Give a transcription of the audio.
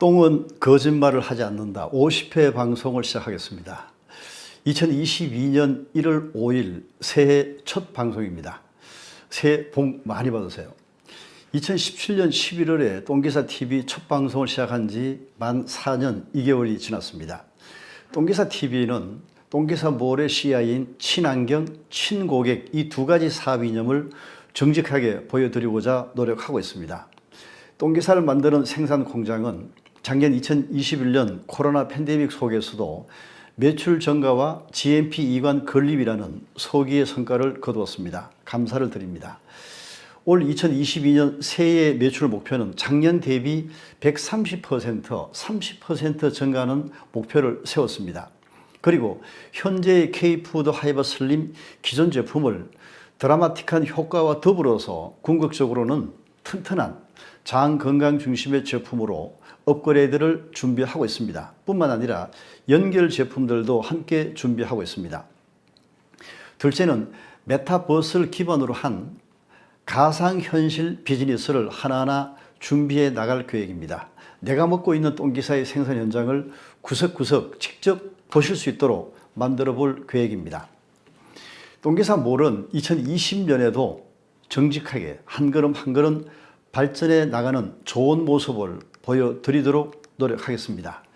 똥은 거짓말을 하지 않는다. 50회 방송을 시작하겠습니다. 2022년 1월 5일 새해 첫 방송입니다. 새해 복 많이 받으세요. 2017년 11월에 똥기사 TV 첫 방송을 시작한 지 만 4년 2개월이 지났습니다. 똥기사 TV는 똥기사 몰의 CI인 친환경, 친고객 이 두 가지 사업 이념을 정직하게 보여드리고자 노력하고 있습니다. 똥기사를 만드는 생산 공장은 작년 2021년 코로나 팬데믹 속에서도 매출 증가와 GMP 이관 건립이라는 소기의 성과를 거두었습니다. 감사를 드립니다. 올 2022년 새해 매출 목표는 작년 대비 130%, 30% 증가하는 목표를 세웠습니다. 그리고 현재의 K푸드 하이버 슬림 기존 제품을 드라마틱한 효과와 더불어서 궁극적으로는 튼튼한 장 건강 중심의 제품으로 업그레이드를 준비하고 있습니다. 뿐만 아니라 연결 제품들도 함께 준비하고 있습니다. 둘째는 메타버스를 기반으로 한 가상현실 비즈니스를 하나하나 준비해 나갈 계획입니다. 내가 먹고 있는 똥기사의 생산 현장을 구석구석 직접 보실 수 있도록 만들어 볼 계획입니다. 똥기사 몰은 2020년에도 정직하게 한 걸음 한 걸음 발전해 나가는 좋은 모습을 보여드리도록 노력하겠습니다.